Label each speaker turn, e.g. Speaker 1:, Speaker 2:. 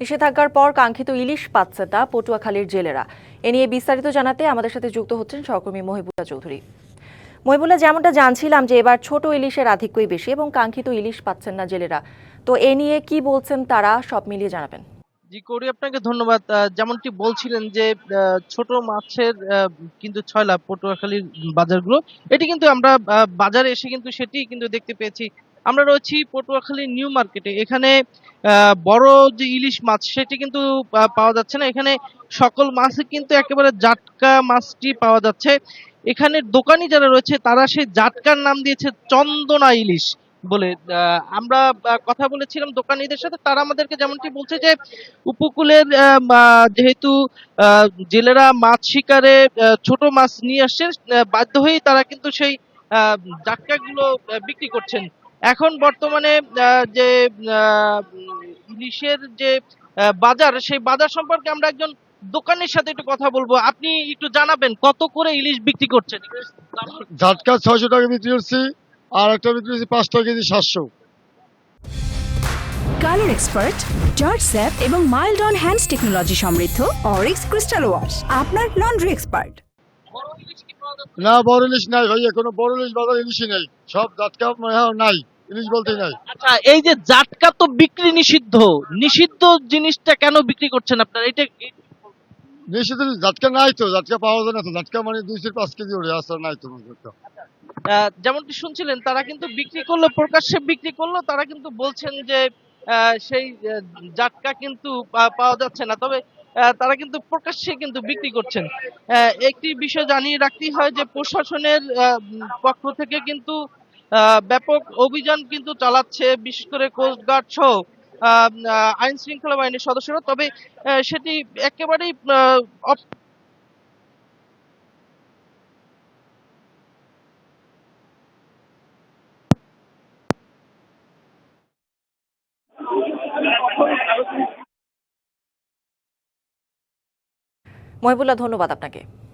Speaker 1: নিষেধাজ্ঞার পর কাঙ্ক্ষিত ইলিশ পাচ্ছে তা পটুয়াখালীর জেলেরা। এ নিয়ে বিস্তারিত জানাতে আমাদের সাথে যুক্ত হচ্ছেন সহকর্মী মহিবুল্লাহ চৌধুরী। মহিবুল্লাহ যেমনটা জানছিলাম যে এবার ছোট ইলিশের আধিক্যই বেশি এবং কাঙ্ক্ষিত ইলিশ পাচ্ছেন না জেলেরা। তো এ নিয়ে কি বলছেন তারা, সব মিলিয়ে জানাবেন।
Speaker 2: জি, করি আপনাকে ধন্যবাদ। যেমনটি বলছিলেন যে ছোট মাছের কিন্তু ছয় লাভ পটুয়াখালীর বাজারগুলো, এটি কিন্তু আমরা বাজারে এসে কিন্তু সেটি কিন্তু দেখতে পেয়েছি। আমরা রয়েছি পটুয়াখালী নিউ মার্কেটে। এখানে বড় যে ইলিশ মাছ, সেটি কিন্তু পাওয়া যাচ্ছে না। এখানে সকল মাছই কিন্তু একেবারে জাটকা মাছটি পাওয়া যাচ্ছে। এখানে দোকানি যারা রয়েছে, তারা সেই জাটকার নাম দিয়েছে চন্দনা ইলিশ বলে। আমরা কথা বলেছিলাম দোকানীদের সাথে, তারা আমাদেরকে যেমনটি বলছে যে, উপকূলের যেহেতু জেলেরা মাছ শিকারে ছোট মাছ নিয়ে আসছেন বাধ্য হয়েই তারা কিন্তু সেই জাটকাগুলো বিক্রি করছেন। এখন বর্তমানে যে ইলিশের যে বাজার সেই বাজার সম্পর্কে আমরা একজন দোকানের সাথে একটু কথা বলব। আপনি একটু জানাবেন কত করে ইলিশ বিক্রি করছেন?
Speaker 3: ঝাটকা ছয়শো টাকা বিক্রি করছি আর একটা বিক্রি করছি পাঁচ টাকা কেজি সাতশো।
Speaker 4: কালার এক্সপার্ট জর্জ স্যাপ এবং মাইল্ড অন হ্যান্ডস টেকনোলজি সমৃদ্ধ অরিক্স ক্রিস্টাল ওয়াশ আপনার লন্ড্রি এক্সপার্ট।
Speaker 3: না বড় ইলিশ নাই ভাইয়া কোনো বড় ইলিশ বাজার ইলিশই নেই। সব ঝাটকা হ্যাঁ, নাই ইলিশ বলতে নাই।
Speaker 2: আচ্ছা এই যে জাটকা তো বিক্রি নিষিদ্ধ নিষিদ্ধ জিনিসটা কেন বিক্রি করছেন আপনারা? এটা
Speaker 3: নিশ্চিত ঝাটকা নাই তো ঝাটকা পাওয়া যায় না তো। ঝাটকা মানে দুইশো পাঁচ কেজি ওরে আসলে নাই তো।
Speaker 2: আহ, যেমনটি শুনছিলেন তারা কিন্তু বিক্রি করল প্রকাশ্যে বিক্রি করল তারা কিন্তু বলছেন যে সেই জাটকা কিন্তু পাওয়া যাচ্ছে না। তবে তারা কিন্তু প্রকাশ্যে কিন্তু বিক্রি করছেন। একটি বিষয় জানিয়ে রাখতেই হয় যে, প্রশাসনের পক্ষ থেকে কিন্তু ব্যাপক অভিযান কিন্তু চালাচ্ছে, বিশেষ করে কোস্ট গার্ড সহ আইন শৃঙ্খলা বাহিনীর সদস্যরা। তবে সেটি একেবারেই
Speaker 1: মহিবুল্লাহ ধন্যবাদ আপনাকে।